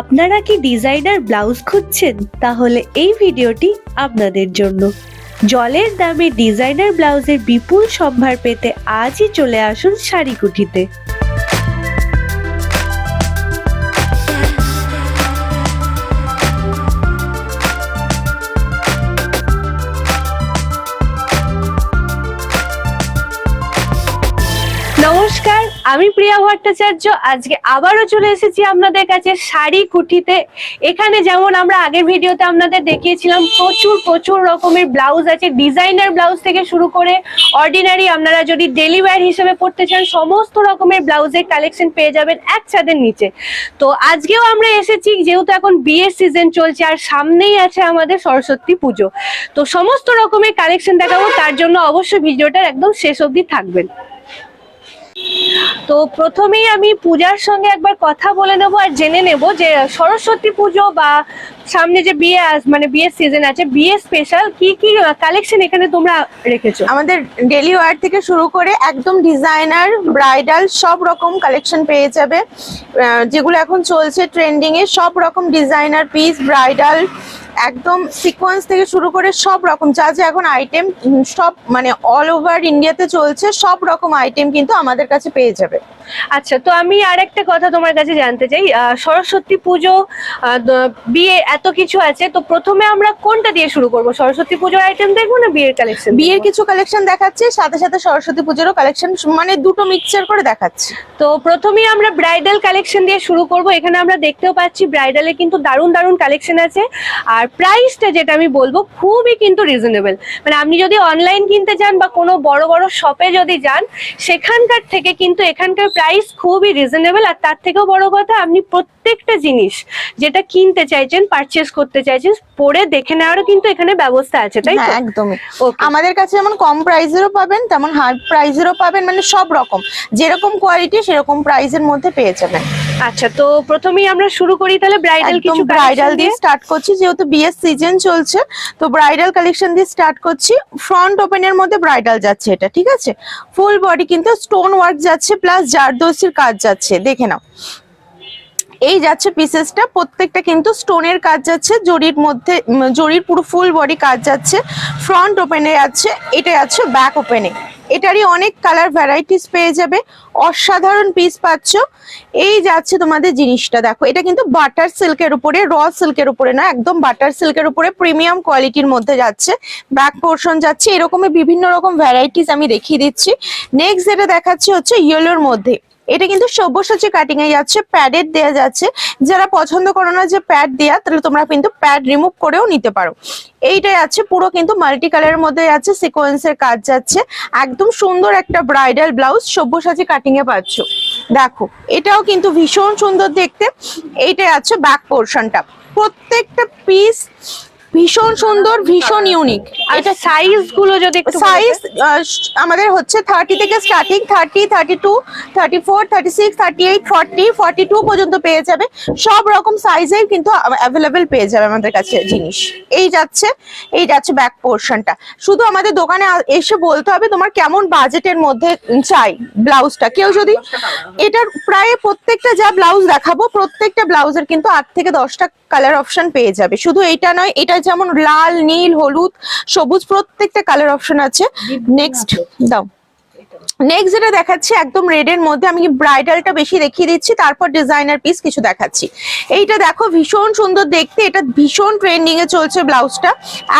আপনারা কি designer blouse খুঁজছেন? তাহলে এই ভিডিওটি আপনাদের জন্য। জলের দামে ডিজাইনার ব্লাউজের বিপুল সম্ভার পেতে আজই চলে আসুন শাড়ি শাড়িকুঠিতে। আমি প্রিয়া ভট্টাচার্য, আজকে আবারও চলে এসেছি আপনাদের কাছে শাড়ি কুঠিতে এখানে যেমন আমরা আগের ভিডিওতে আপনাদের দেখিয়েছিলাম, প্রচুর প্রচুর রকমের ব্লাউজ আছে। ডিজাইনার ব্লাউজ থেকে শুরু করে অর্ডিনারি আপনারা যদি ডেলি ওয়্যার হিসেবে পড়তে চান, সমস্ত রকমের ব্লাউজের কালেকশন পেয়ে যাবেন এক ছাদের নিচে। তো আজকেও আমরা এসেছি, যেহেতু এখন বিয়ের সিজন চলছে, আর সামনেই আছে আমাদের সরস্বতী পুজো। তো সমস্ত রকমের কালেকশন দেখাবো, তার জন্য অবশ্যই ভিডিওটার একদম শেষ অবধি থাকবেন। তো প্রথমেই আমি পূজার সঙ্গে একবার কথা বলে নেব আর জেনে নেব যে সরস্বতী পুজো বা সামনে যে বিয়ে মানে বিয়ের সিজন আছে বিয়ে স্পেশাল কি কি কালেকশন এখানে তোমরা রেখেছো? আমাদের ডেলি ওয়ার থেকে শুরু করে একদম ডিজাইনার ব্রাইডাল সব রকম কালেকশন পেয়ে যাবে। যেগুলো এখন চলছে ট্রেন্ডিং এ, সব রকম ডিজাইনার পিস ব্রাইডাল একদম সিকোয়েন্স থেকে শুরু করে সব রকম যা যা এখন আইটেম সব মানে অল ওভার ইন্ডিয়াতে চলছে সব রকম আইটেম কিন্তু আমাদের কাছে পেয়ে যাবে। আচ্ছা তো আমি আর একটা কথা তোমার কাছে জানতে চাই। সরস্বতী পুজো বিয়ে এত কিছু আছে তো প্রথমে আমরা কোনটা দিয়ে শুরু করব? সরস্বতী পুজোর আইটেম দেখব না বিয়ের কালেকশন বিয়ের কিছু কালেকশন দেখাচ্ছে সাথে সাথে সরস্বতী পুজোরও কালেকশন মানে দুটো মিক্সচার করে দেখাচ্ছে। তো প্রথমেই আমরা ব্রাইডাল কালেকশন দিয়ে শুরু করব। এখানে আমরা দেখতেও পাচ্ছি ব্রাইডালে কিন্তু দারুণ দারুণ কালেকশন আছে। আর প্রাইসটা যেটা আমি বলব খুবই কিন্তু রিজনেবল মানে আপনি যদি অনলাইন কিনতে যান বা কোনো বড় বড় শপে যদি যান, সেখানকার থেকে কিন্তু এখানকার প্রাইস খুবই রিজনেবল আর তার থেকেও বড় কথা, আপনি প্রত্যেকটা জিনিস যেটা কিনতে চাইছেন পারচেস করতে চাইছেন পরে দেখে নেওয়ারও কিন্তু এখানে ব্যবস্থা আছে তাই তো? হ্যাঁ একদমই. আমাদের কাছে যেমন কম প্রাইসেরও পাবেন তেমন হাই প্রাইসেরও পাবেন মানে সব রকম। যেরকম কোয়ালিটি সেরকম প্রাইসের মধ্যে পেয়ে যাবেন। আচ্ছা তো প্রথমেই আমরা শুরু করি তাহলে ব্রাইডাল কিছু ব্রাইডাল দিয়ে? স্টার্ট করছি যেহেতু বিয়ের সিজন চলছে তো ব্রাইডাল কালেকশন দিয়ে স্টার্ট করছি। ফ্রন্ট ওপেনের মধ্যে ব্রাইডাল যাচ্ছে এটা ঠিক আছে? ফুল বডি কিন্তু স্টোন ওয়ার্ক যাচ্ছে প্লাস জারদোসির কাজ যাচ্ছে দেখে নাও। এই যাচ্ছে পিসেসটা প্রত্যেকটা কিন্তু স্টোনের কাজ যাচ্ছে, জরির মধ্যে জরির পুরো ফুল বডি কাজ যাচ্ছে। ফ্রন্ট ওপেনে আছে, এটা আছে ব্যাক ওপেনে এটারই অনেক কালার ভ্যারাইটিস পেয়ে যাবে। অসাধারণ পিস পাচ্ছ। এই যাচ্ছে তোমাদের জিনিসটা, দেখো। এটা কিন্তু বাটার সিল্কের উপরে র সিল্কের উপরে না, একদম বাটার সিল্কের উপরে প্রিমিয়াম কোয়ালিটির মধ্যে যাচ্ছে। ব্যাক পোর্শন যাচ্ছে। এরকমই বিভিন্ন রকম ভ্যারাইটিস আমি দেখিয়ে দিচ্ছি। নেক্সট যেটা দেখাচ্ছি হচ্ছে ইয়েলোর মধ্যে। এটা কিন্তু সব্যসাচী কাটিং এ যাচ্ছে প্যাডের দেয়া যাচ্ছে। যারা পছন্দ করো না যে প্যাড দেয়া, তাহলে তোমরা কিন্তু প্যাড রিমুভ করেও নিতে পারো। এইটাই আছে, পুরো কিন্তু মাল্টি কালারের মধ্যে যাচ্ছে সিকোয়েন্সের কাজ যাচ্ছে। একদম সুন্দর একটা ব্রাইডাল ব্লাউজ সব্যসাচী কাটিং এ পাচ্ছ। দেখো, এটাও কিন্তু ভীষণ সুন্দর দেখতে। এইটাই আছে ব্যাক পোর্শনটা প্রত্যেকটা পিস ভীষণ সুন্দর, ভীষণ ইউনিক এটা সাইজগুলো যদি সাইজ আমাদের হচ্ছে থার্টি থেকে starting thirty thirty two thirty four thirty six thirty eight forty forty two পর্যন্ত পেয়ে যাবে। সব রকম সাইজেই কিন্তু অ্যাভেলেবেল পেয়ে যাবে আমাদের কাছে জিনিস। এই যাচ্ছে এই যাচ্ছে ব্যাক পোর্শনটা শুধু আমাদের দোকানে এসে বলতে হবে তোমার কেমন বাজেটের মধ্যে চাই ব্লাউজটা কেউ যদি এটার প্রায় প্রত্যেকটা যা ব্লাউজ দেখাবো, প্রত্যেকটা ব্লাউজের কিন্তু আট থেকে দশটা কালার অপশন পেয়ে যাবে। শুধু এইটা নয়, এটা যেমন লাল নীল হলুদ সবুজ প্রত্যেকটা কালার অপশন আছে। নেক্সট দাও। নেক্সট যেটা দেখাচ্ছি একদম রেড এর মধ্যে আমি ব্রাইডালটা বেশি দেখিয়ে দিচ্ছি তারপর ডিজাইনার পিস কিছু দেখাচ্ছি। এইটা দেখো ভীষণ সুন্দর দেখতে এটা ভীষণ ট্রেন্ডিং এ চলছে ব্লাউজটা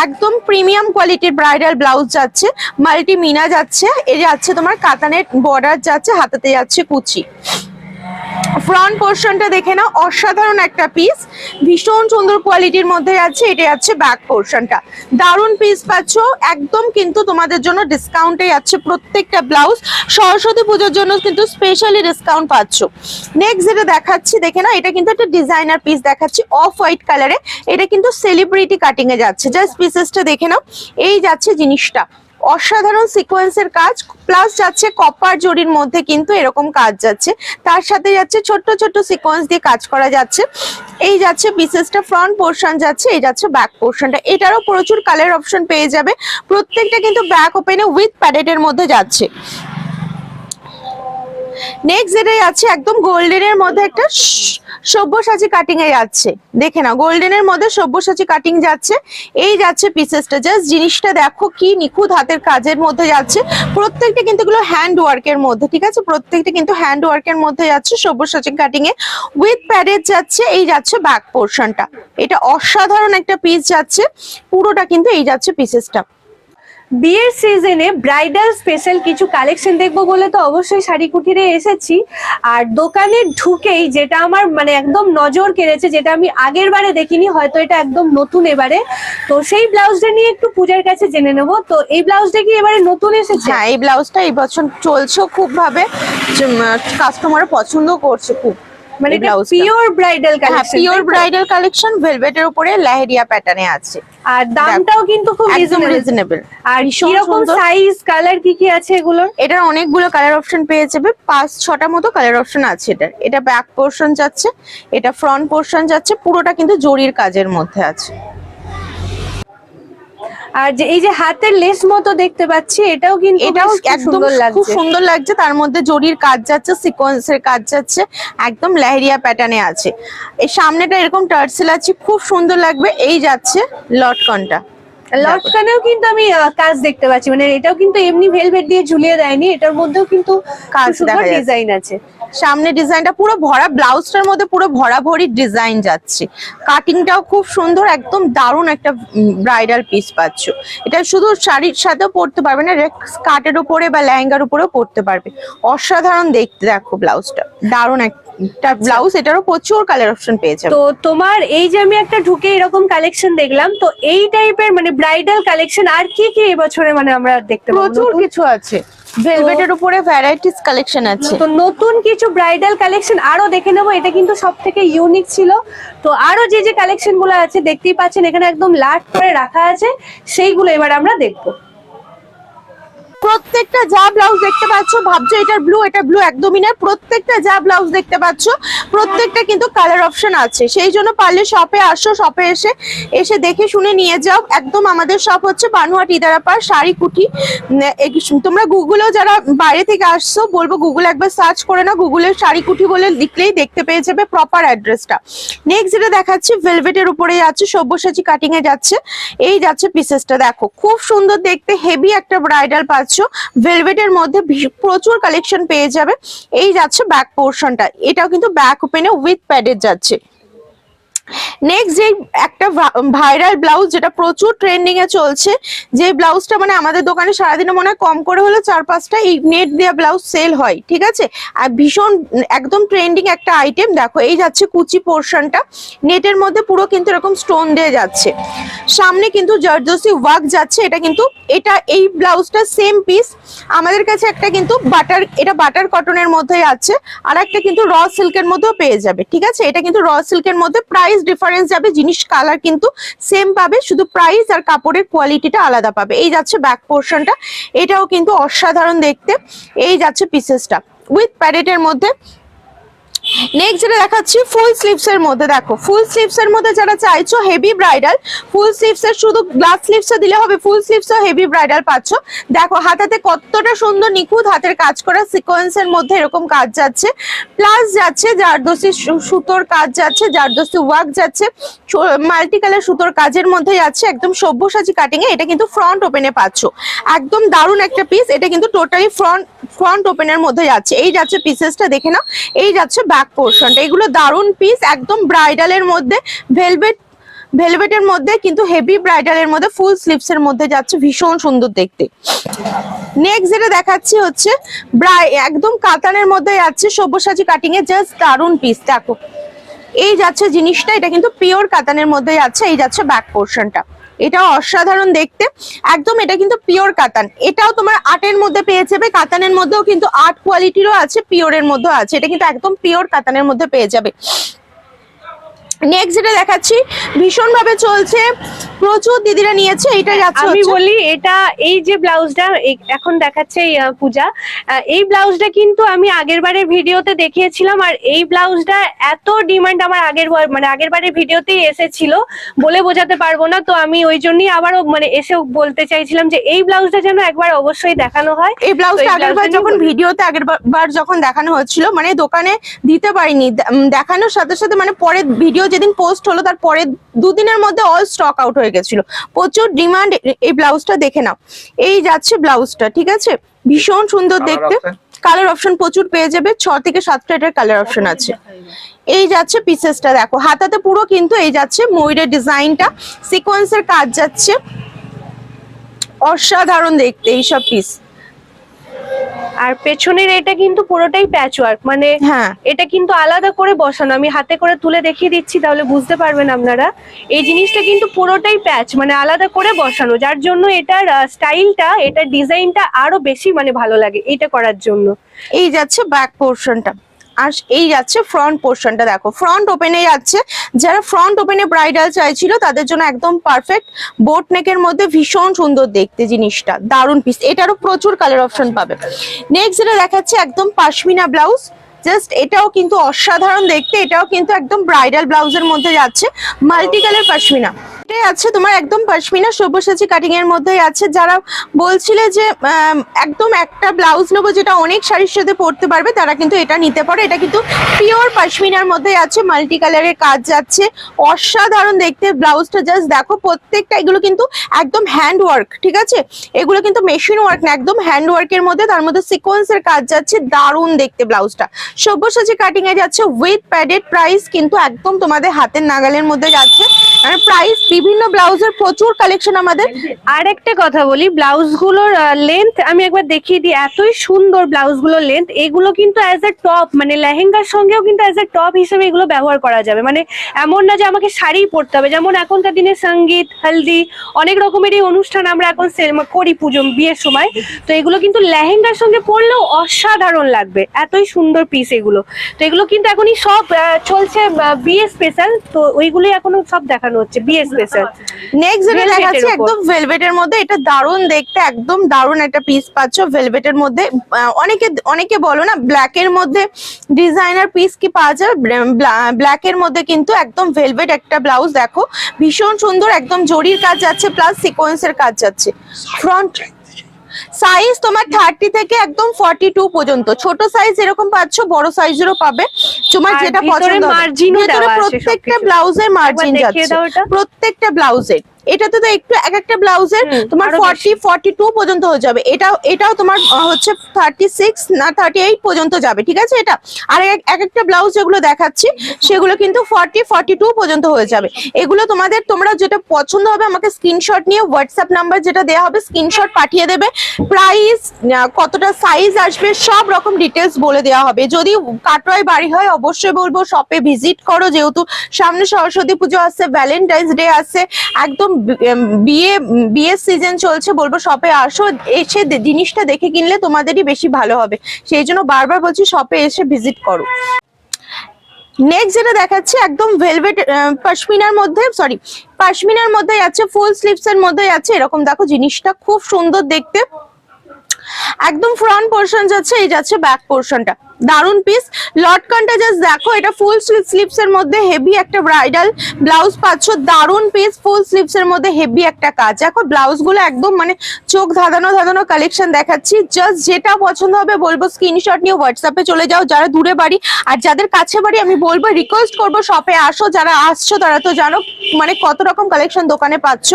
একদম প্রিমিয়াম কোয়ালিটির ব্রাইডাল ব্লাউজ যাচ্ছে মাল্টি মিনা যাচ্ছে এ যাচ্ছে তোমার কাতানের বর্ডার যাচ্ছে হাতাতে যাচ্ছে কুচি। ফ্রন্ট পোর্শনটা দেখে নাও, অসাধারণ একটা পিস ভীষণ সুন্দর কোয়ালিটির মধ্যে আছে এটা আছে ব্যাক পোর্শনটা দারুণ পিস পাচ্ছ, একদম কিন্তু তোমাদের জন্য ডিসকাউন্টে যাচ্ছে প্রত্যেকটা ব্লাউজ সরস্বতী পুজোর জন্য কিন্তু স্পেশালি ডিসকাউন্ট পাচ্ছ। নেক্সট যেটা দেখাচ্ছি, দেখে নাও, এটা কিন্তু একটা ডিজাইনার পিস দেখাচ্ছি অফ হোয়াইট কালারে এটা কিন্তু সেলিব্রিটি কাটিং এ যাচ্ছে জাস্ট পিসেসটা দেখে নাও। এই যাচ্ছে জিনিসটা। অসাধারণ সিকোয়েন্সের কাজ প্লাস যাচ্ছে কপার জরির মধ্যে কিন্তু এরকম কাজ যাচ্ছে। তার সাথে যাচ্ছে ছোট্ট ছোট্ট সিকোয়েন্স দিয়ে কাজ করা যাচ্ছে। এই যাচ্ছে পিসেসটা ফ্রন্ট পোর্শন যাচ্ছে, এই যাচ্ছে ব্যাক পোর্শনটা এটারও প্রচুর কালার অপশন পেয়ে যাবে। প্রত্যেকটা কিন্তু ব্যাক ওপেনে উইথ প্যাডেটের মধ্যে যাচ্ছে। নেক্সট যেটাই আছে একদম গোল্ডেনের মধ্যে একটা সব্যসাচী কাটিং এ যাচ্ছে। দেখে না গোল্ডেনের মধ্যে সব্যসাচী কাটিং যাচ্ছে। এই যাচ্ছে পিসেসটা জাস্ট জিনিসটা দেখো কি নিখুঁত হাতের কাজের মধ্যে যাচ্ছে। প্রত্যেকটা কিন্তু এগুলো হ্যান্ড ওয়ার্কের মধ্যে, ঠিক আছে? প্রত্যেকটা কিন্তু হ্যান্ড ওয়ার্কের মধ্যে যাচ্ছে সব্যসাচী কাটিং এ। উইথ প্যাডের যাচ্ছে, এই যাচ্ছে ব্যাক পোর্শনটা এটা অসাধারণ একটা পিস যাচ্ছে। পুরোটা কিন্তু এই যাচ্ছে পিসেসটা বিয়ের সিজনে ব্রাইডাল স্পেশাল কিছু কালেকশন দেখব বলে তো অবশ্যই শাড়ি কুটিরে এসেছি। আর দোকানে ঢুকেই যেটা আমার মানে একদম নজর কেড়েছে, যেটা আমি আগের বারে দেখিনি, হয়তো এটা একদম নতুন এবারে। তো সেই ব্লাউজটা নিয়ে একটু পূজার কাছে জেনে নেব। তো এই ব্লাউজটা কি এবারে নতুন এসেছে? হ্যাঁ এই ব্লাউজটা এই বছর চলছে খুব ভাবে কাস্টমার পছন্দ করছে খুব। মানে ব্লাউজটা। Pure bridal collection pure bridal collection ভেলভেটের উপরে লাহেরিয়া প্যাটার্নে আছে। আর দামটাও কিন্তু খুব রিজনেবল রিজনেবল আর এরকম সাইজ কালার কি কি আছে এগুলোর? এটার অনেকগুলো কালার অপশন পেয়ে যাবে। পাঁচ ছটা মতো কালার অপশন আছে এটার। এটা ব্যাক পোর্শন যাচ্ছে এটা ফ্রন্ট পোর্শন যাচ্ছে পুরোটা কিন্তু জরির কাজের মধ্যে আছে। আর যে এই যে হাতের লেস মতো দেখতে পাচ্ছি এটাও কিন্তু এটাও একদম খুব সুন্দর লাগছে। তার মধ্যে জরির কাজ যাচ্ছে সিকোয়েন্সের কাজ যাচ্ছে একদম লেহেরিয়া প্যাটার্নে আছে। এই সামনেটা এরকম টার্সেল আছে খুব সুন্দর লাগবে। এই যাচ্ছে লটকনটা। লটকানেও কিন্তু আমি কাজ দেখতে পাচ্ছি। মানে এটাও কিন্তু এমনি ভেলভেট দিয়ে ঝুলিয়ে দেয়নি এটার মধ্যেও কিন্তু কাজ ডিজাইন আছে। সামনে ডিজাইনটা পুরো ভরা ব্লাউজটার মধ্যে পুরো ভরা ভরি ডিজাইন যাচ্ছে। কাটিংটাও খুব সুন্দর একদম দারুণ একটা ব্রাইডাল পিস পাচ্ছ। এটা শুধু শাড়ির সাথেও পরতে পারবে না স্কার্টের উপরে বা লেহেঙ্গার উপরেও পরতে পারবে। অসাধারণ দেখতে দেখো ব্লাউজটা দারুণ একটা ব্লাউজ এটারও প্রচুর কালার অপশন পেয়ে যাবে। তো তোমার এই যে আমি একটা ঢুকে এরকম কালেকশন দেখলাম তো এই টাইপের মানে ব্রাইডাল কালেকশন আর কি কি এবছরে মানে আমরা দেখতে পাবো? প্রচুর নতুন? কিছু আছে। ভেলভেটের উপরে ভ্যারাইটিস কালেকশন আছে। তো নতুন কিছু ব্রাইডাল কালেকশন আরও দেখে নেব এটা কিন্তু সব থেকে ইউনিক ছিল। তো আরও যে যে কালেকশনগুলো আছে দেখতেই পাচ্ছেন এখানে একদম লাট করে রাখা আছে সেইগুলো এবার আমরা দেখব। প্রত্যেকটা যা ব্লাউজ দেখতে পাচ্ছ, ভাবছ এটা ব্লু এটা ব্লু একদমই না প্রত্যেকটা যা ব্লাউজ দেখতে পাচ্ছ, প্রত্যেকটা কিন্তু কালার অপশন আছে। সেই জন্য পারলে শপে আসো শপে এসে এসে দেখে শুনে নিয়ে যাও। একদম আমাদের শপ হচ্ছে বানুয়াট ইদারাপাড় শাড়ি কুঠি তোমরা গুগলেও যারা বাইরে থেকে আসছো, বলব গুগলে একবার সার্চ করে না গুগলের শাড়ি কুঠি বলে লিখলেই দেখতে পেয়ে যাবে প্রপার অ্যাড্রেসটা নেক্সট যেটা দেখাচ্ছি ভেলভেটের উপরে যাচ্ছে সব্যসাচী কাটিং এ যাচ্ছে। এই যাচ্ছে পিসেসটা দেখো, খুব সুন্দর দেখতে হেভি একটা ব্রাইডাল পাচ্ছ। ভেলভেটের মধ্যে প্রচুর কালেকশন পেয়ে যাবে। এই যাচ্ছে ব্যাক পোর্শনটা এটাও কিন্তু ব্যাক ওপেনে উইথ প্যাডের যাচ্ছে। নেক্সট যে একটা ভাইরাল ব্লাউজ যেটা প্রচুর ট্রেন্ডিং এ চলছে, যে ব্লাউজটা মানে আমাদের দোকানে সারাদিনে মনে হয় কম করে হলে চার পাঁচটা এই নেট দেওয়া ব্লাউজ সেল হয়, ঠিক আছে? আর ভীষণ একদম ট্রেন্ডিং একটা আইটেম দেখো, এই যাচ্ছে কুচি পোর্শনটা নেটের মধ্যে পুরো কিন্তু এরকম স্টোন দিয়ে যাচ্ছে। সামনে কিন্তু জারদোসি ওয়ার্ক যাচ্ছে, এটা কিন্তু, এটা এই ব্লাউজটা সেম পিস আমাদের কাছে একটা কিন্তু বাটার এটা বাটার কটনের মধ্যে আছে, আর একটা কিন্তু র সিল্কের মধ্যেও পেয়ে যাবে, ঠিক আছে? এটা কিন্তু র সিল্কের মধ্যে প্রাইস ডিফারেন্স যাবে, জিনিস কালার কিন্তু সেম পাবে, শুধু প্রাইস আর কাপড়ের কোয়ালিটিটা আলাদা পাবে। এই যাচ্ছে ব্যাক পোর্শনটা এটাও কিন্তু অসাধারণ দেখতে। এই যাচ্ছে পিসেসটা উইথ প্যারেটের মধ্যে নেক্সট যেটা দেখাচ্ছি ফুল স্লিভস এর মধ্যে, দেখো ফুল স্লিভস এর মধ্যে যারা চাইছো হেভি ব্রাইডাল ফুল স্লিভস এর শুধু গ্লাস স্লিভস দিলে হবে ফুল স্লিভস হেভি ব্রাইডাল পাচ্ছ। দেখো, হাতাতে কতটা সুন্দর নিখুঁত হাতের কাজ করা সিকোয়েন্স এর মধ্যে এরকম কাজ যাচ্ছে। প্লাস যাচ্ছে জারদোসি সু- সুতোর কাজ যাচ্ছে জারদোসি ওয়ার্ক যাচ্ছে। মাল্টি কালার সুতোর কাজের মধ্যে যাচ্ছে, একদম সব্যসাচী কাটিং এ। এটা কিন্তু ফ্রন্ট ওপেনে পাচ্ছ। একদম দারুণ একটা পিস এটা কিন্তু টোটালি ফ্রন্ট ফ্রন্ট ওপেনের মধ্যে যাচ্ছে। এই যাচ্ছে পিসেসটা দেখে নাও। এই যাচ্ছে ব্যাক পোর্শনটা। এগুলো দারুণ পিস একদম ব্রাইডালের মধ্যে ভেলভেট ভেলভেটের মধ্যে, কিন্তু হেভি ব্রাইডালের মধ্যে ফুল স্লিভস এর মধ্যে যাচ্ছে, ভীষণ সুন্দর দেখতে। নেক্সট যেটা দেখাচ্ছি হচ্ছে ব্রাই একদম কাতানের মধ্যে যাচ্ছে, সব্যসাচী কাটিং এ জাস্ট দারুণ পিস দেখো। এই যাচ্ছে জিনিসটা, এটা কিন্তু পিওর কাতানের মধ্যে যাচ্ছে, এই যাচ্ছে ব্যাক পোর্শনটা এটাও অসাধারণ দেখতে। একদম এটা কিন্তু পিওর কাতান। এটাও তোমার আটের মধ্যে পেয়ে যাবে। কাতানের মধ্যেও কিন্তু আর্ট কোয়ালিটিরও আছে পিওরের মধ্যেও আছে। এটা কিন্তু একদম পিওর কাতানের মধ্যে পেয়ে যাবে। নেক্সট যেটা দেখাচ্ছি ভীষণ ভাবে চলছে প্রচুর দিদিরা নিয়েছে এটা যাচ্ছে আমি বলি এটা এই যে ব্লাউজটা এখন দেখাচ্ছে পূজা এই ব্লাউজটা কিন্তু আমি আগের বারের ভিডিওতে দেখিয়েছিলাম আর এই ব্লাউজটা এত ডিমান্ড আমার আগের বার- মানে আগের বারের ভিডিওতেই এসেছিল বলে বোঝাতে পারব না তো আমি ওই জন্যই আবারও মানে এসে বলতে চাইছিলাম যে এই ব্লাউজটা যেন একবার অবশ্যই দেখানো হয়। এই ব্লাউজটা তো আগের বার যখন ভিডিওতে আগের বার- বার যখন দেখানো হচ্ছিল মানে দোকানে দিতে পারিনি দেখানোর সাথে সাথে মানে পরে ভিডিও যেদিন পোস্ট হলো তার পরে দুদিনের মধ্যে অল স্টক আউট হয়ে গেছিল। প্রচুর ডিমান্ড এই ব্লাউজটা দেখে নাও। এই যাচ্ছে ব্লাউজটা ঠিক আছে? ভীষণ সুন্দর দেখতে। কালার অপশন প্রচুর পেয়ে যাবে। ছ থেকে সাতটা এটার কালার অপশন আছে। এই যাচ্ছে পিসেসটা দেখো। হাতাতে পুরো কিন্তু এই যাচ্ছে ময়ূরের ডিজাইনটা সিকোয়েন্সের কাজ যাচ্ছে। অসাধারণ দেখতে এইসব পিস আর পেছনের এটা কিন্তু পুরোটাই প্যাচ ওয়ার্ক মানে হ্যাঁ। এটা কিন্তু আলাদা করে বসানো। আমি হাতে করে তুলে দেখিয়ে দিচ্ছি তাহলে বুঝতে পারবেন আপনারা। এই জিনিসটা কিন্তু পুরোটাই প্যাচ মানে আলাদা করে বসানো। যার জন্য এটার স্টাইলটা এটার ডিজাইনটা আরও বেশি মানে ভালো লাগে এটা করার জন্য। এই যাচ্ছে ব্যাক পোর্শনটা আর এই যাচ্ছে ফ্রন্ট পোর্শনটা দেখো। ফ্রন্ট ওপেনে যাচ্ছে। যারা ফ্রন্ট ওপেনে ব্রাইডাল চাইছিল, তাদের জন্য একদম পারফেক্ট বোট নেকের মধ্যে ভীষণ সুন্দর দেখতে জিনিসটা। দারুণ পিস এটারও প্রচুর কালার অপশন পাবে। নেক্সট যেটা দেখাচ্ছে একদম পাশমিনা ব্লাউজ জাস্ট এটাও কিন্তু অসাধারণ দেখতে। এটাও কিন্তু একদম ব্রাইডাল ব্লাউজের মধ্যে যাচ্ছে। মাল্টি কালার পাশমিনা আছে তোমার একদম পাশমিনা সব্যসাচী কাটিং এর মধ্যে আছে, যারা বলছিলে যে একদম একটা ব্লাউজ নেব যেটা অনেক শাড়ির সাথে পরতে পারবে, তারা কিন্তু এটা নিতে পারে। এটা কিন্তু পিওর পাশমিনার মধ্যে আছে মাল্টি কালারের কাজ যাচ্ছে। অসাধারণ দেখতে ব্লাউজটা জাস্ট দেখো প্রত্যেকটা, এগুলো কিন্তু একদম হ্যান্ড ওয়ার্ক ঠিক আছে? এগুলো কিন্তু মেশিন ওয়ার্ক না, একদম হ্যান্ড ওয়ার্কের মধ্যে, তার মধ্যে সিকোয়েন্সের কাজ যাচ্ছে, দারুণ দেখতে ব্লাউজটা সব্যসাচী কাটিং এ যাচ্ছে উইথ প্যাডেড প্রাইস কিন্তু একদম তোমাদের হাতের নাগালের মধ্যে যাচ্ছে। মানে প্রাইস বিভিন্ন ব্লাউজের প্রচুর কালেকশন আমাদের। আর একটা কথা বলি ব্লাউজগুলোর লেন্থ আমি একবার দেখিয়ে দিই, এতই সুন্দর ব্লাউজগুলোর লেন্থ এগুলো কিন্তু অ্যাজ এ টপ মানে লেহেঙ্গার সঙ্গেও কিন্তু অ্যাজ এ টপ হিসেবে এগুলো ব্যবহার করা যাবে। মানে এমন না যে আমাকে শাড়ি পরতে হবে, যেমন এখনকার দিনে সংগীত, হলদি, অনেক রকমেরই অনুষ্ঠান আমরা এখন সে- করি পুজো, বিয়ের সময়। তো এগুলো কিন্তু লেহেঙ্গার সঙ্গে পরলেও অসাধারণ লাগবে, এতই সুন্দর পিস এগুলো। তো এগুলো কিন্তু এখনই সব চলছে বিয়ে স্পেশাল তো ওইগুলোই এখনও সব দেখানো হচ্ছে, বিয়ে স্পেশাল নেক্সট যেটা Velvet এর দেখাচ্ছি উপর। একদম ভেলভেটের মধ্যে এটা দারুণ দেখতে একদম দারুণ একটা পিস পাচ্ছ ভেলভেটের মধ্যে। অনেকে অনেকে বলো না ব্ল্যাক এর মধ্যে ডিজাইনার পিস কি পাওয়া যায়? ব্ল্যাক এর মধ্যে কিন্তু একদম ভেলভেট একটা ব্লাউজ দেখো। ভীষণ সুন্দর একদম জরির কাজ যাচ্ছে প্লাস সিকোয়েন্সের কাজ যাচ্ছে। ফ্রন্ট সাইজ তোমার থার্টি থেকে একদম ফর্টি টু পর্যন্ত। ছোট সাইজ এরকম পাচ্ছ বড় সাইজেরও পাবে। তোমার যেটা পছন্দ। ভেতরে প্রত্যেকটা। ব্লাউজের মার্জিন যাচ্ছে। প্রত্যেকটা ব্লাউজের এটাতে তো একটু এক একটা ব্লাউজের তোমার ফর্টি ফর্টি টু পর্যন্ত হয়ে যাবে। এটাও এটাও তোমার হচ্ছে থার্টি সিক্স না থার্টি এইট পর্যন্ত যাবে ঠিক আছে এটা? আর এক এক একটা ব্লাউজ যেগুলো দেখাচ্ছি সেগুলো কিন্তু ফর্টি ফর্টি টু পর্যন্ত হয়ে যাবে। এগুলো তোমাদের তোমরা যেটা পছন্দ হবে আমাকে স্ক্রিনশট নিয়ে হোয়াটসঅ্যাপ নাম্বার যেটা দেওয়া হবে স্ক্রিনশট পাঠিয়ে দেবে। প্রাইস কতটা সাইজ আসবে সব রকম ডিটেলস বলে দেওয়া হবে। যদি কাটোয়ায় বাড়ি হয় অবশ্যই বলব শপে ভিজিট করো যেহেতু সামনে সরস্বতী পুজো আসছে ভ্যালেন্টাইন্স ডে আসছে একদম বিয়ে, বিয়ের সিজন চলছে বলব শপে আসো, এসে জিনিসটা দেখে কিনলে তোমাদেরই বেশি ভালো হবে। সেই জন্য বারবার বলছি শপে এসে ভিজিট করো। নেক্সট যেটা দেখাচ্ছে, একদম ভেলভেট পশমিনার মধ্যে সরি পশমিনার মধ্যে যাচ্ছে ফুল স্লিভস এর মধ্যে আছে, এরকম দেখো জিনিসটা খুব সুন্দর দেখতে। একদম ফ্রন্ট পোর্শন যাচ্ছে, এই যাচ্ছে ব্যাক পোর্শনটা দারুণ পিস লটকনটা জাস্ট দেখো, এটা ফুল স্লিভস এর মধ্যে হেভি একটা ব্রাইডাল ব্লাউজ পাচ্ছ। দারুণ পিস ফুল স্লিভস এর মধ্যে হেভি একটা কাজ। দেখো ব্লাউজগুলো একদম মানে চোখ ধাঁধানো ধাঁধানো কালেকশন দেখাচ্ছি। জাস্ট যেটা পছন্দ হবে বলব স্ক্রিনশট নিয়ে হোয়াটসঅ্যাপে চলে যাও। যারা দূরে বাড়ি আর যাদের কাছে বাড়ি, আমি বলব রিকোয়েস্ট করব শপে আসো। যারা আসছো, তারা তো জানো মানে কত রকম কালেকশন দোকানে পাচ্ছ।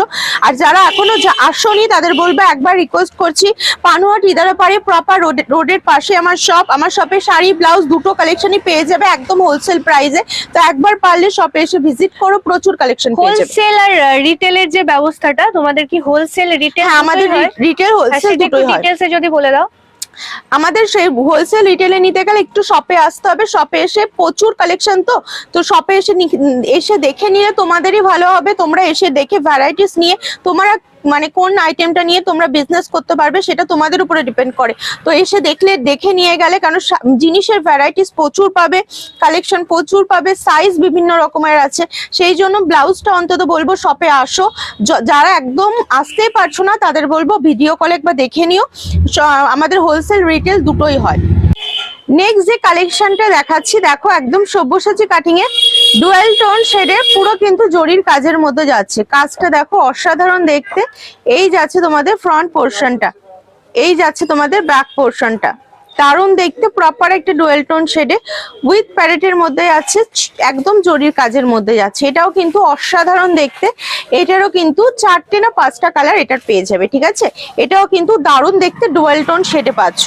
আর যারা এখনও আসোনি, তাদের বলব, একবার রিকোয়েস্ট করছি। পানুয়াট ইদারাপাড়ে প্রপার রোডের পাশে আমার শপ আমার শপে শাড়ি ব্লাউজ দুটো কালেকশনই পেয়ে যাবে একদম হোলসেল প্রাইসে তো একবার পারলে শপে এসে ভিজিট করো প্রচুর কালেকশন পেয়ে যাবে। হোলসেল আর রিটেলের যে ব্যবস্থাটা তোমাদের কি হোলসেল রিটেল হ্যাঁ আমাদের রিটেল হোলসেল দুটোই হয়। ডিটেলসে যদি বলে দাও। আমাদের সেই হোলসেল রিটেলে নিতে গেলে একটু শপে আসতে হবে। শপে এসে প্রচুর কালেকশন তো। তো শপে এসে এসে দেখে নিলে তোমাদেরই ভালো হবে। তোমরা এসে দেখে ভ্যারাইটিস নিয়ে তোমরা মানে কোন আইটেমটা নিয়ে তোমরা বিজনেস করতে পারবে সেটা তোমাদের উপরে ডিপেন্ড করে। তো এসে দেখলে, দেখে নিয়ে গেলে কারণ জিনিসের ভ্যারাইটিস প্রচুর পাবে কালেকশন প্রচুর পাবে সাইজ বিভিন্ন রকমের আছে। সেই জন্য ব্লাউজটা অন্তত বলব শপে আসো। যারা একদম আসতেই পারছ না, তাদের বলব ভিডিও কলে একবার দেখে নিও। আমাদের হোলসেল রিটেল দুটোই হয়। নেক্সট যে কালেকশনটা দেখাচ্ছি, দেখো একদম সব্যসাচী কাটিং এ ডুয়েল টোন শেডে পুরো কিন্তু জরির কাজের মধ্যে যাচ্ছে। কাজটা দেখো অসাধারণ দেখতে। এই যাচ্ছে তোমাদের ফ্রন্ট পোর্শনটা এই যাচ্ছে তোমাদের ব্যাক পোর্শনটা দারুণ দেখতে প্রপার একটা ডুয়েল টোন শেডে। উইথ প্যারেটের মধ্যে আছে একদম জরির কাজের মধ্যে যাচ্ছে। এটাও কিন্তু অসাধারণ দেখতে। এটারও কিন্তু চারটে না পাঁচটা কালার এটার পেয়ে যাবে, ঠিক আছে? এটাও কিন্তু দারুণ দেখতে, ডুয়েল টোন শেডে পাচ্ছ।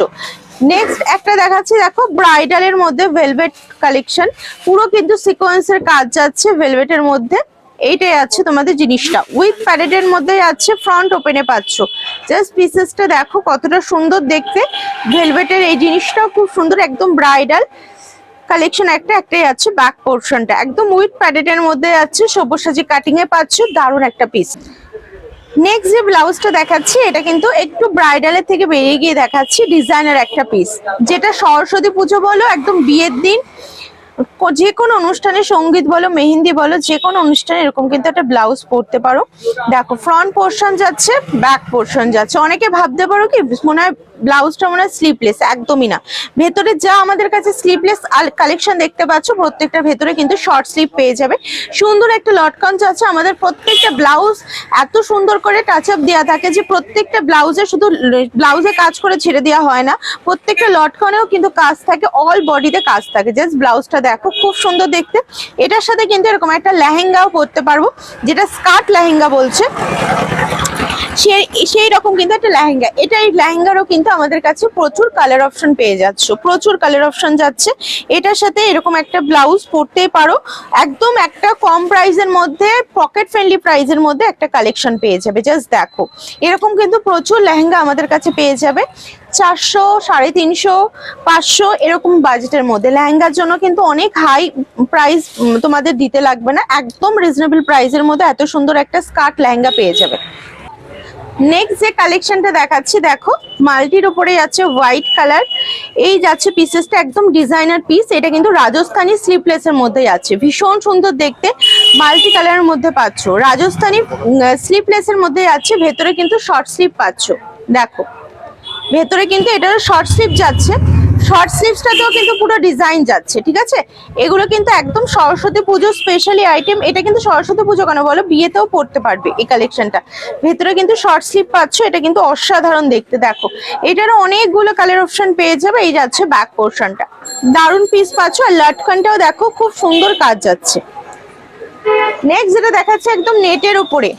নেক্সট একটা দেখাচ্ছি, দেখো ব্রাইডালের মধ্যে ভেলভেট কালেকশন পুরো কিন্তু সিকোয়েন্সের কাজ যাচ্ছে ভেলভেটের মধ্যে। এইটাই আছে তোমাদের জিনিসটা। উইথ প্যারেডের মধ্যে আছে ফ্রন্ট ওপেনে পাচ্ছ। জাস্ট পিসেসটা দেখো কতটা সুন্দর দেখতে। ভেলভেটের এই জিনিসটাও খুব সুন্দর, একদম ব্রাইডাল কালেকশন একটা, একটাই আছে ব্যাক পোর্শনটা একদম উইথ প্যাডেটের মধ্যে আছে, সব্যসাচী কাটিং এ পাচ্ছ, দারুণ একটা পিস নেক্সট যে ব্লাউজটা দেখাচ্ছি, এটা কিন্তু একটু ব্রাইডালের থেকে বেরিয়ে গিয়ে দেখাচ্ছি ডিজাইনের একটা পিস যেটা সরস্বতী পুজো বলো, একদম বিয়ের দিন যে কোনো অনুষ্ঠানে সংগীত বলো, মেহেন্দি বলো, যে কোনো অনুষ্ঠানে এরকম কিন্তু একটা ব্লাউজ পরতে পারো। দেখো ফ্রন্ট পোর্শন যাচ্ছে ব্যাক পোর্শন যাচ্ছে। অনেকে ভাবতে পারো কি, মনে হয় ব্লাউজটা মনে হয় স্লিপলেস একদমই না। ভেতরে যা আমাদের কাছে স্লিপলেস কালেকশন দেখতে পাচ্ছ, প্রত্যেকটা ভেতরে কিন্তু শর্ট স্লিপ পেয়ে যাবে। সুন্দর একটা লটকন আছে, আমাদের প্রত্যেকটা ব্লাউজ এত সুন্দর করে টাচ আপ দেওয়া থাকে যে প্রত্যেকটা ব্লাউজে শুধু ব্লাউজে কাজ করে ছেড়ে দেওয়া হয় না, প্রত্যেকটা লটকনেও কিন্তু কাজ থাকে অল বডিতে কাজ থাকে। জাস্ট ব্লাউজটা দেখো, খুব সুন্দর দেখতে। এটার সাথে কিন্তু এরকম একটা লেহেঙ্গাও পরতে পারব, যেটা স্কার্ট লেহেঙ্গা বলছে। সেই রকম কিন্তু একটা লেহেঙ্গা। এটা এই লেহেঙ্গারও কিন্তু আমাদের কাছে প্রচুর কালার অপশন পেয়ে যাচ্ছ। প্রচুর কালার অপশন যাচ্ছে। এটার সাথে এরকম একটা ব্লাউজ পরতেই পারো। একদম একটা কম প্রাইসের মধ্যে পকেট ফ্রেন্ডলি প্রাইসের মধ্যে একটা কালেকশন পেয়ে যাবে। জাস্ট দেখো। এরকম কিন্তু প্রচুর লেহেঙ্গা আমাদের কাছে পেয়ে যাবে। চারশো, সাড়ে তিনশো, পাঁচশো এরকম বাজেটের মধ্যে। লেহেঙ্গার জন্য কিন্তু অনেক হাই প্রাইস তোমাদের দিতে লাগবে না। একদম রিজনেবল প্রাইসের মধ্যে এত সুন্দর একটা স্কার্ট লেহেঙ্গা পেয়ে যাবে। নেক্সট যে কালেকশনটা দেখাচ্ছি, দেখো, মাল্টির উপরে যাচ্ছে হোয়াইট কালার এই যাচ্ছে পিসেসটা একদম ডিজাইনার পিস এটা কিন্তু রাজস্থানি স্লিপলেসের মধ্যে যাচ্ছে ভীষণ সুন্দর দেখতে মাল্টি কালারের মধ্যে পাচ্ছ। রাজস্থানি স্লিপলেসের মধ্যে যাচ্ছে ভেতরে কিন্তু শর্ট স্লিপ পাচ্ছ। দেখো, ভেতরে কিন্তু এটারও শর্ট স্লিপ যাচ্ছে। শর্ট স্লিভসটাতেও কিন্তু পুরো ডিজাইন যাচ্ছে, ঠিক আছে? এগুলো কিন্তু একদম সরস্বতী পুজো স্পেশালি আইটেম এটা কিন্তু সরস্বতী পুজো কেন বলো? বিয়েতেও পড়তে পারবে এই কালেকশনটা ভেতরে কিন্তু শর্ট স্লিভ পাচ্ছ, এটা কিন্তু অসাধারণ দেখতে, দেখো। এটারও অনেকগুলো কালার অপশন পেয়ে যাবে, এই যাচ্ছে ব্যাক পোর্শনটা দারুণ পিস পাচ্ছ, আর লাটকানটাও দেখো, খুব সুন্দর কাজ যাচ্ছে। নেক্সট যেটা দেখাচ্ছে একদম নেটের উপরে।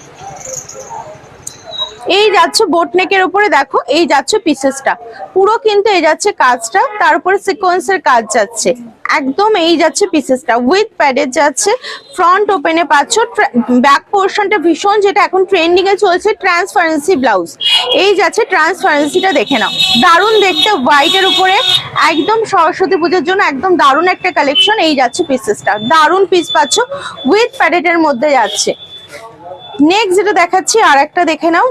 এই যাচ্ছে বোট নেকের উপরে, দেখো, এই যাচ্ছে পিসেসটা পুরো কিন্তু এই যাচ্ছে কাজটা, তার উপরে সিকোয়েন্সের কাজ যাচ্ছে। একদম এই যাচ্ছে পিসেসটা উইথ প্যাডের যাচ্ছে ফ্রন্ট ওপেনে পাচ্ছ ব্যাক পোর্শনটা ভীষণ, যেটা এখন ট্রেন্ডিং এ চলছে ট্রান্সপারেন্সি ব্লাউজ এই যাচ্ছে ট্রান্সপারেন্সিটা দেখে নাও। দারুণ দেখতে হোয়াইটের উপরে। একদম সরস্বতী পুজোর জন্য একদম দারুণ একটা কালেকশন এই যাচ্ছে পিসেসটা দারুণ পিস পাচ্ছ। উইথ প্যাডেটের মধ্যে যাচ্ছে। নেক্সট যেটা দেখাচ্ছি, আর একটা দেখে নাও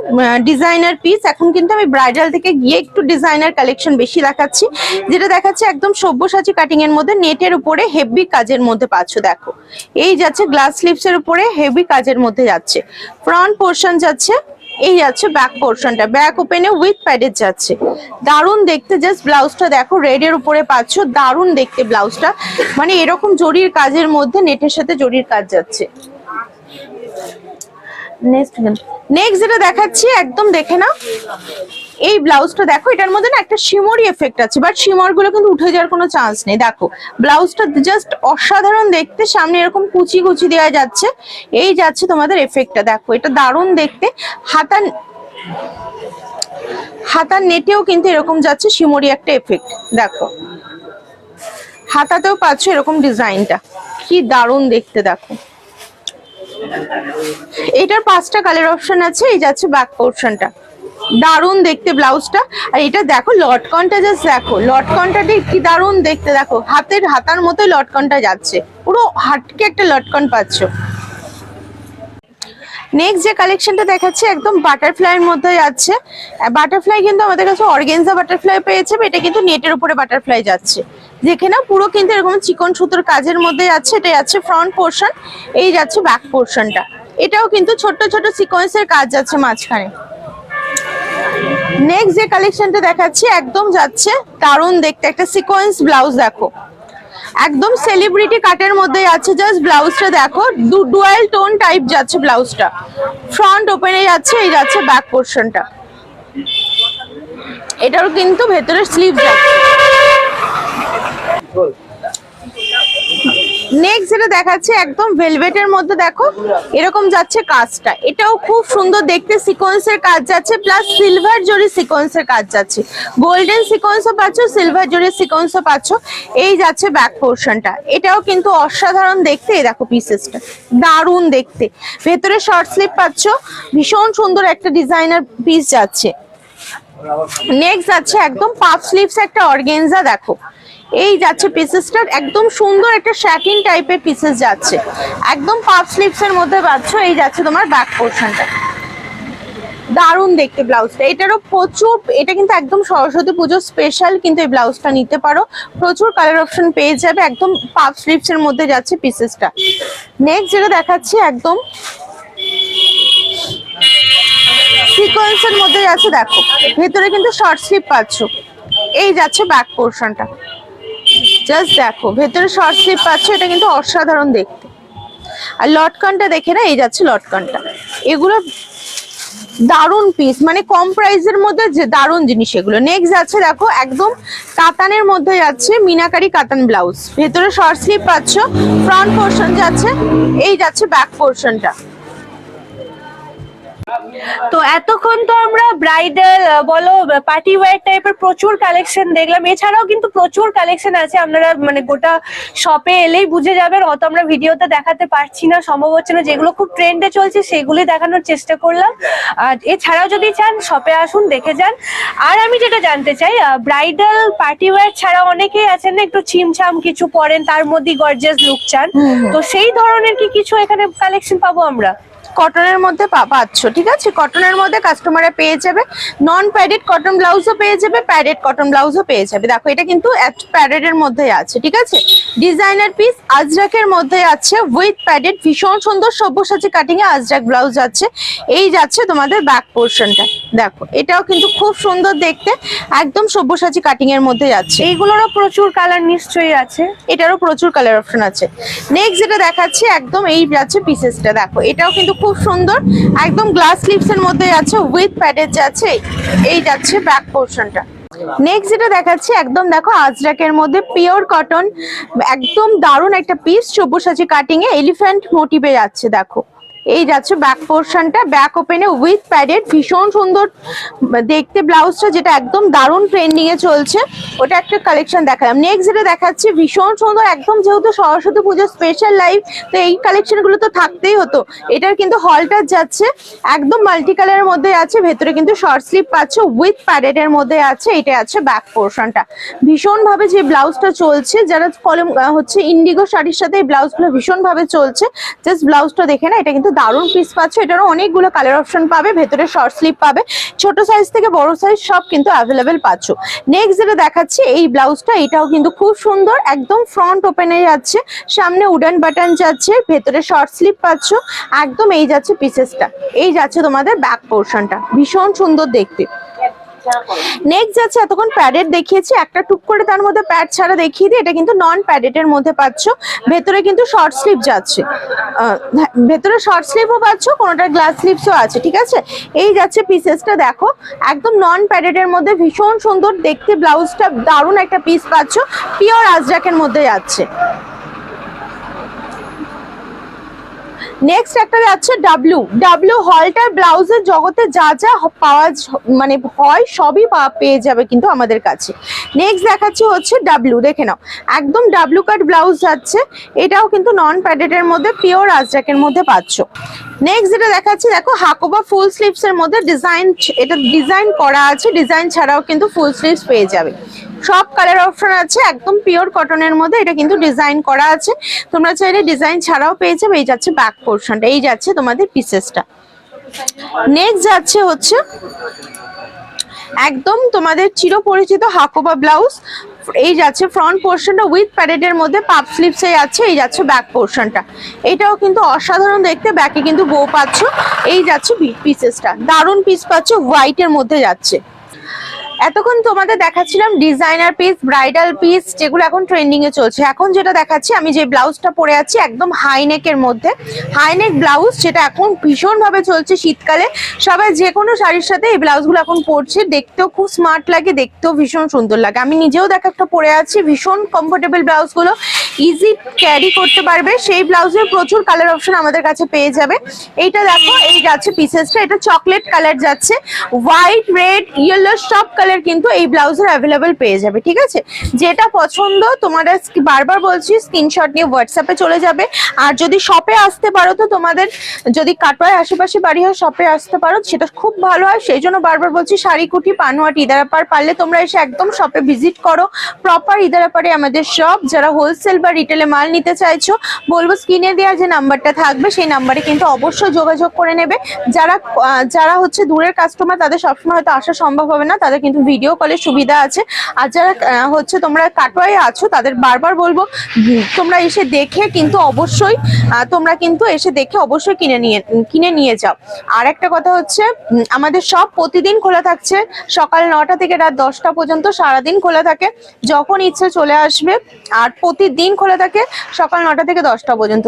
ডিজাইনার পিস এখন কিন্তু আমি ব্রাইডাল থেকে গিয়ে একটু ডিজাইনার কালেকশন বেশি দেখাচ্ছি। যেটা দেখাচ্ছি একদম সব্যসাচী কাটিং এর মধ্যে নেটের উপরে হেভি কাজের মধ্যে পাচ্ছ, দেখো। এই যাচ্ছে গ্লাস স্লিপস এর উপরে হেভি কাজের মধ্যে যাচ্ছে। ফ্রন্ট পোর্শন যাচ্ছে, এই যাচ্ছে ব্যাক পোর্শনটা ব্যাক ওপেনে উইথ প্যাডের যাচ্ছে। দারুণ দেখতে জাস্ট ব্লাউজটা দেখো রেড এর উপরে পাচ্ছ, দারুণ দেখতে ব্লাউজটা মানে এরকম জরির কাজের মধ্যে নেটের সাথে জরির কাজ যাচ্ছে। নেক্সট নেক্সট যেটা দেখাচ্ছি, একদম দেখে নাও। এই ব্লাউজটা দেখো, এটার মধ্যে না একটা শিমরি এফেক্ট আছে বাট শিমরগুলো কিন্তু উঠে যাওয়ার কোনো চান্স নেই। দেখো, ব্লাউজটা জাস্ট অসাধারণ দেখতে, সামনে এরকম কুচি কুচি দেওয়া যাচ্ছে। এই যাচ্ছে তোমাদের এফেক্টটা দেখো, এটা দারুণ দেখতে। হাতা, হাতার নেটেও কিন্তু এরকম যাচ্ছে, শিমরি একটা এফেক্ট দেখো, হাতাতেও পাচ্ছ এরকম ডিজাইনটা কি দারুণ দেখতে, দেখো। এটার পাঁচটা কালার অপশন আছে, এই যাচ্ছে ব্যাক পোর্শনটা দারুণ দেখতে ব্লাউজটা। আর এটা দেখো, লটকনটা জাস্ট দেখো, লটকনটা কি দারুণ দেখতে দেখো। হাতের, হাতার মতোই লটকনটা যাচ্ছে। পুরো হাটকে একটা লটকন পাচ্ছ। নেক্সট যে কালেকশনটা দেখাচ্ছে, একদম বাটারফ্লাইয়ের মধ্যে যাচ্ছে। বাটারফ্লাই কিন্তু আমাদের কাছে অর্গেনজা বাটারফ্লাই পেয়েছে এটা কিন্তু নেটের উপরে বাটারফ্লাই যাচ্ছে। যেখানে পুরো কিন্তু এরকম চিকন সুতোর কাজের মধ্যে যাচ্ছে এটা যাচ্ছে ফ্রন্ট পোর্শন এই যাচ্ছে ব্যাক পোর্শনটা এটাও কিন্তু ছোট্ট ছোট সিকোয়েন্সের কাজ যাচ্ছে মাঝখানে। নেক্সট যে কালেকশনটা দেখাচ্ছি, একদম যাচ্ছে দারুণ দেখতে, একটা সিকোয়েন্স ব্লাউজ দেখো। একদম সেলিব্রিটি কাটের মধ্যে আছে জাস্ট ব্লাউজটা দেখো ডুয়াল টোন টাইপ যাচ্ছে ব্লাউজটা ফ্রন্ট ওপেনে যাচ্ছে, এই যাচ্ছে ব্যাক পোর্শনটা এটারও কিন্তু ভেতরে স্লিভ যাচ্ছে। নেক্সট যেটা দেখাচ্ছে একদম ভেলভেটের মধ্যে দেখো, এরকম যাচ্ছে কাজটা। এটাও খুব সুন্দর দেখতে কাজ যাচ্ছে প্লাস সিলভার কাজ যাচ্ছে। গোল্ডেন সিলভার এই যাচ্ছে এটাও কিন্তু অসাধারণ দেখতে দেখো পিসেসটা দারুণ দেখতে। ভেতরে শর্ট স্লিপ পাচ্ছ, ভীষণ সুন্দর একটা ডিজাইনার পিস যাচ্ছে। নেক্সট যাচ্ছে একদম পাফ স্লিভস একটা অর্গেনজা দেখো। এই যাচ্ছে পিসেসটা একদম সুন্দর একটা শ্যাটিন টাইপের পিসেস যাচ্ছে। একদম পাফ স্লিভস এর মধ্যে পাচ্ছ, এই যাচ্ছে তোমার ব্যাক পোর্শনটা দারুণ দেখতে ব্লাউজটা এটারও প্রচুর, এটা কিন্তু একদম সরস্বতী পুজো স্পেশাল কিন্তু এই ব্লাউজটা নিতে পারো। প্রচুর কালার অপশন পেয়ে যাবে, একদম পাফ স্লিভস এর মধ্যে যাচ্ছে পিসেসটা নেক্সট যেটা দেখাচ্ছি, একদম সিকোয়েন্সের মধ্যে যাচ্ছে, দেখো। ভেতরে কিন্তু শর্ট স্লিপ পাচ্ছ। এই যাচ্ছে ব্যাক পোর্শনটা জাস্ট দেখো, ভেতরে শর্ট স্লিপ পাচ্ছ এটা কিন্তু অসাধারণ দেখতে। আর লটকানটা দেখে না, এই যাচ্ছে লটকানটা। এগুলো দারুণ পিস মানে কম প্রাইসের মধ্যে যে দারুণ জিনিস এগুলো। নেক্সট যাচ্ছে, দেখো, একদম কাতানের মধ্যে যাচ্ছে মিনাকারি কাতান ব্লাউজ ভেতরে শর্ট স্লিপ পাচ্ছ ফ্রন্ট পোর্শন যাচ্ছে, এই যাচ্ছে ব্যাক পোর্শনটা তো এতক্ষণ তো আমরা ব্রাইডাল বলো পার্টি ওয়্যার টাইপের প্রচুর কালেকশন দেখলাম। এছাড়াও কিন্তু প্রচুর কালেকশন আছে। আপনারা মানে গোটা শপে এলেই বুঝে যাবেন। অত আমরা ভিডিওতে দেখাতে পারছি না। সম্ভব হচ্ছে না। যেগুলো খুব ট্রেন্ডে চলছে সেগুলি দেখানোর চেষ্টা করলাম। আর এছাড়াও যদি চান শপে আসুন দেখে যান। আর আমি যেটা জানতে চাই ব্রাইডাল পার্টি ওয়্যার ছাড়া অনেকেই আছেন না একটু ছিমছাম কিছু পরেন তার মধ্যে গর্জিয়াস লুক চান। তো সেই ধরনের কি কিছু এখানে কালেকশন পাবো আমরা? কটনের মধ্যে পাচ্ছ ঠিক আছে? কটনের মধ্যে কাস্টমাররা পেয়ে যাবে। নন প্যাডেড কটন ব্লাউজও পেয়ে যাবে প্যাডেড কটন ব্লাউজও পেয়ে যাবে। দেখো এটা কিন্তু প্যাডেডের মধ্যে আছে ঠিক আছে? ডিজাইনার পিস আজরাকের মধ্যে আছে উইথ প্যাডেড ভীষণ সুন্দর সব্যসাচী কাটিং এ আজরাক ব্লাউজ আছে। এই যাচ্ছে তোমাদের ব্যাক পোর্শনটা দেখো এটাও কিন্তু খুব সুন্দর দেখতে একদম সব্যসাচী কাটিং এর মধ্যে যাচ্ছে এইগুলোরও প্রচুর কালার নিশ্চয়ই আছে। এটারও প্রচুর কালার অপশন আছে। নেক্সট যেটা দেখাচ্ছি একদম এই যাচ্ছে পিসেসটা দেখো এটাও কিন্তু খুব সুন্দর। একদম গ্লাস স্লিপস এর মধ্যে আছে উইথ প্যাডের যাচ্ছে এই যাচ্ছে ব্যাক পোর্শনটা নেক্সট যেটা দেখাচ্ছি, একদম দেখো আজরাকের মধ্যে পিওর কটন একদম দারুণ একটা পিস সবুজ কাটিং এ এলিফ্যান্ট মোটিভে যাচ্ছে, দেখো। এই যাচ্ছে ব্যাক পোর্শনটা ব্যাক ওপেনে উইথ প্যাডেড ভীষণ সুন্দর, দেখতে ব্লাউজটা যেটা একদম দারুণ ট্রেন্ডিং এ চলছে। ওটা একটা কালেকশন দেখালাম। নেক্সট যেটা দেখাচ্ছি, ভীষণ সুন্দর, একদম যেহেতু সরস্বতী পুজোর স্পেশাল লাইভ তো এই কালেকশনগুলো তো থাকতেই হতো। এটার কিন্তু হলটা যাচ্ছে, একদম মাল্টি কালারের মধ্যে আছে, ভেতরে কিন্তু শর্ট স্লিপ পাচ্ছে উইথ প্যাডেড এর মধ্যে আছে, এটা আছে ব্যাক পোর্শনটা ভীষণ ভাবে যে ব্লাউজটা চলছে, যারা কলম হচ্ছে ইন্ডিগো শাড়ির সাথে এই ব্লাউজগুলো ভীষণ ভাবে চলছে জাস্ট ব্লাউজটা দেখে না, এটা কিন্তু দারুণ পিস পাচ্ছ। এটারও অনেকগুলো কালার অপশন পাবে, ভেতরে শর্ট স্লিপ পাবে। ছোট সাইজ থেকে বড় সাইজ সব কিন্তু অ্যাভেলেবেল পাচ্ছ। নেক্সট যেটা দেখাচ্ছি, এই ব্লাউজটা এটাও কিন্তু খুব সুন্দর, একদম ফ্রন্ট ওপেনে যাচ্ছে, সামনে উডেন বাটন যাচ্ছে, ভেতরে শর্ট স্লিপ পাচ্ছ, একদম এই যাচ্ছে পিসেসটা এই যাচ্ছে তোমাদের ব্যাক পোর্শনটা ভীষণ সুন্দর দেখতে। নেক্সট যাচ্ছে এতক্ষণ প্যাডেড দেখিয়েছি একটা টুক করে তার মধ্যে প্যাড ছাড়া দেখিয়ে দিই এটা কিন্তু নন প্যাডেড এর মধ্যে পাচ্ছ। ভেতরে কিন্তু শর্ট স্লিভ যাচ্ছে। হ্যাঁ, ভেতরে শর্ট স্লিভও পাচ্ছ কোনোটা গ্লাস স্লিভসও আছে ঠিক আছে? এই যাচ্ছে পিসেসটা দেখো একদম নন প্যাডেড এর মধ্যে ভীষণ সুন্দর দেখতে ব্লাউজটা দারুণ একটা পিস পাচ্ছ পিওর আজরাকের মধ্যে যাচ্ছে। নেক্সট একটা যাচ্ছে ডাব্লু ডাব্লু হলটার ব্লাউজের জগতে যা যা পাওয়া মানে হয় সবই পেয়ে যাবে কিন্তু আমাদের কাছে। নেক্সট দেখাচ্ছি হচ্ছে ডাব্লু দেখে নাও। একদম ডাব্লু কাট ব্লাউজ যাচ্ছে, এটাও কিন্তু নন প্যাডেটের মধ্যে পিওর আজরাকের মধ্যে পাচ্ছ। নেক্সট যেটা দেখাচ্ছি, দেখো হাকোবা ফুল স্লিভস এর মধ্যে ডিজাইন এটা ডিজাইন করা আছে ডিজাইন ছাড়াও কিন্তু ফুল স্লিভস পেয়ে যাবে। সব কালার অপশন আছে, একদম পিওর কটনের মধ্যে, এটা কিন্তু ডিজাইন করা আছে। তোমরা চাইলে ডিজাইন ছাড়াও পেয়ে যাবে, এই যাচ্ছে ব্যাক পোর্শনটা এই যাচ্ছে তোমাদের পিসেসটা। নেক্সট যাচ্ছে হচ্ছে একদম তোমাদের চিরপরিচিত হাকোবা ব্লাউজ। এই যাচ্ছে ফ্রন্ট পোর্শনটা উইথ প্যারেডের মধ্যে পাপ স্লিপসে যাচ্ছে, এই যাচ্ছে ব্যাক পোর্শনটা এটাও কিন্তু অসাধারণ দেখতে ব্যাকে কিন্তু বউ পাচ্ছ, এই যাচ্ছে পিসেসটা দারুণ পিস পাচ্ছ হোয়াইটের মধ্যে যাচ্ছে। এতক্ষণ তোমাদের দেখাচ্ছিলাম ডিজাইনার পিস ব্রাইডাল পিস যেগুলো এখন ট্রেন্ডিং এ চলছে। এখন যেটা দেখাচ্ছি, আমি যে ব্লাউজটা পরে আছি একদম হাই নেকের মধ্যে। হাই নেক ব্লাউজ যেটা এখন ভীষণ ভাবে চলছে শীতকালে। সবাই যে কোনো শাড়ির সাথে এই ব্লাউজগুলো এখন পরছে। দেখতেও খুব স্মার্ট লাগে, দেখতেও ভীষণ সুন্দর লাগে। আমি নিজেও দেখ একটা পরে আছি, ভীষণ কমফোর্টেবল ব্লাউজগুলো ইজি ক্যারি করতে পারবে। সেই ব্লাউজের প্রচুর কালার অপশন আমাদের কাছে পেয়ে যাবে। এইটা দেখো, এই যাচ্ছে পিসেসটা এটা চকলেট কালার যাচ্ছে। হোয়াইট রেড ইয়েলো সব কালার কিন্তু এই ব্লাউজের অ্যাভেলেবেল পেয়ে যাবে, ঠিক আছে? যেটা পছন্দ, তোমাদের বারবার বলছি স্ক্রিনশট নিয়ে হোয়াটসঅ্যাপে চলে যাবে। আর যদি শপে আসতে পারো তো তোমাদের, যদি কাটোয়ার আশেপাশে বাড়ি হয় শপে আসতে পারো, সেটা খুব ভালো হয়। সেই জন্য বারবার বলছি শাড়িকুটি পানোয়াট ইদারাপার পারলে তোমরা এসে একদম শপে ভিজিট করো। প্রপার ইদারাপারে আমাদের শপ যারা হোলসেল বা রিটেলে মাল নিতে চাইছো, বলব স্ক্রিনে দেওয়া যে নাম্বারটা থাকবে, সেই নাম্বারে কিন্তু অবশ্যই যোগাযোগ করে নেবে। যারা যারা হচ্ছে দূরের কাস্টমার তাদের সবসময় হয়তো আসা সম্ভব হবে না, তাদের কিন্তু ভিডিও কলের সুবিধা আছে। আর যারা হচ্ছে তোমরা কাটোয়ায় আছো, তাদের বারবার বলব, তোমরা এসে দেখে কিন্তু অবশ্যই তোমরা কিন্তু এসে দেখে অবশ্যই কিনে নিয়ে কিনে নিয়ে যাও। আর একটা কথা হচ্ছে আমাদের সব প্রতিদিন খোলা থাকছে, সকাল নটা থেকে রাত দশটা পর্যন্ত সারাদিন খোলা থাকে। যখন ইচ্ছে চলে আসবে, আর প্রতিদিন খোলা থাকে সকাল নটা থেকে দশটা পর্যন্ত।